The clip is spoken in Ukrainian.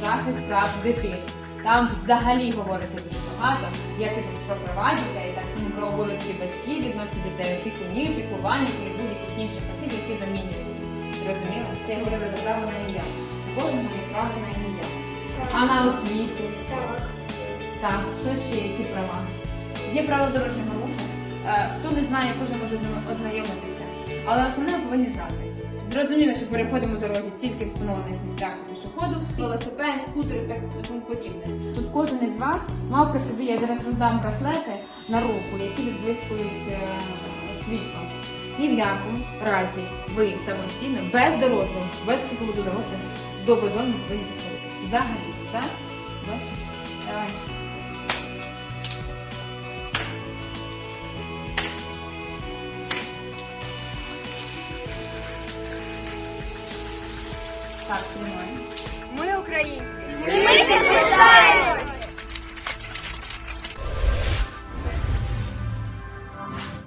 захист прав дитини. Там взагалі говориться дуже багато, як і про права дітей, так само про обов'язки батьків відносно дітей, опікунів, піклування і будь-яких інших осіб, які замінюють їх. Зрозуміло? Це я говорила за право на ім'я. У кожного є право на ім'я. А на освіту? Так, що ще які права? Є правила дорожнього руху. Е, Хто не знає, кожен може з ними ознайомитися. Але основне ви повинні знати. Зрозуміло, що переходимо дорозі тільки в встановлених місцях пішоходу, велосипед, скутери та тому подібне. Тут кожен із вас мав при собі, я зараз роздам браслети на руку, які відблискують е, світлом. Ні в якому разі ви самостійно, без дорослого, без супроводу дорослих, до водойми ви. Взагалі, так? Бачиш? Так, тримай. Ми українці. Ми